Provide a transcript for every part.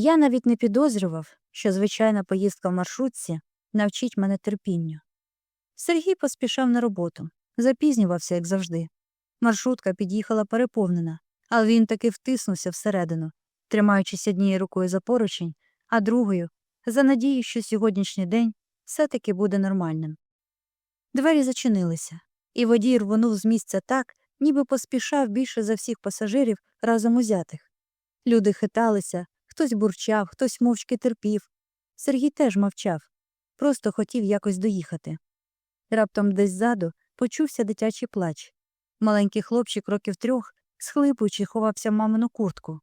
Я навіть не підозрював, що звичайна поїздка в маршрутці навчить мене терпінню. Сергій поспішав на роботу, запізнювався, як завжди. Маршрутка під'їхала переповнена, але він таки втиснувся всередину, тримаючись однією рукою за поручень, а другою за надією, що сьогоднішній день все-таки буде нормальним. Двері зачинилися, і водій рвонув з місця так, ніби поспішав більше за всіх пасажирів разом узятих. Люди хиталися, хтось бурчав, хтось мовчки терпів. Сергій теж мовчав, просто хотів якось доїхати. Раптом десь ззаду почувся дитячий плач. Маленький хлопчик років трьох, схлипуючи, ховався в мамину куртку.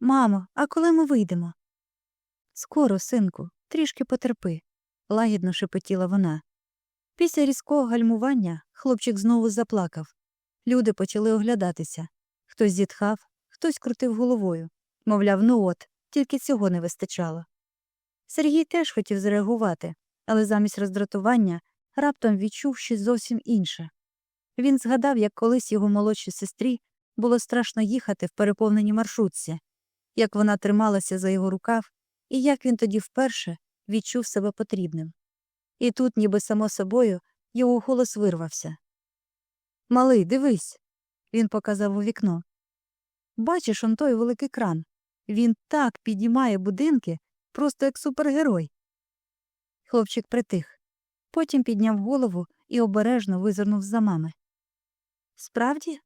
Мамо, а коли ми вийдемо? Скоро, синку, трішки потерпи, лагідно шепотіла вона. Після різкого гальмування хлопчик знову заплакав. Люди почали оглядатися. Хтось зітхав, хтось крутив головою. Мовляв, ну от, тільки цього не вистачало. Сергій теж хотів зреагувати, але замість роздратування раптом відчув щось зовсім інше. Він згадав, як колись його молодшій сестрі було страшно їхати в переповненій маршрутці, як вона трималася за його рукав, і як він тоді вперше відчув себе потрібним. І тут, ніби само собою, його голос вирвався. Малий, дивись. Він показав у вікно. Бачиш он той великий кран. Він так підіймає будинки, просто як супергерой. Хлопчик притих. Потім підняв голову і обережно визирнув за мами. Справді?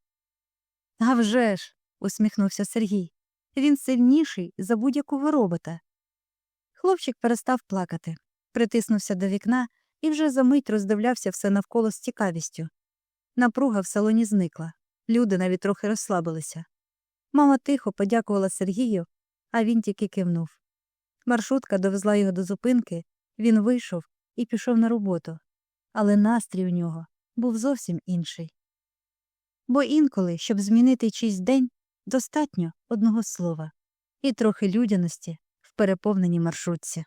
«А вже ж!» – усміхнувся Сергій. Він сильніший за будь-якого робота. Хлопчик перестав плакати, притиснувся до вікна і вже за мить роздивлявся все навколо з цікавістю. Напруга в салоні зникла. Люди навіть трохи розслабилися. Мама тихо подякувала Сергію, а він тільки кивнув. Маршрутка довезла його до зупинки, він вийшов і пішов на роботу, але настрій у нього був зовсім інший. Бо інколи, щоб змінити чийсь день, достатньо одного слова і трохи людяності в переповненій маршрутці.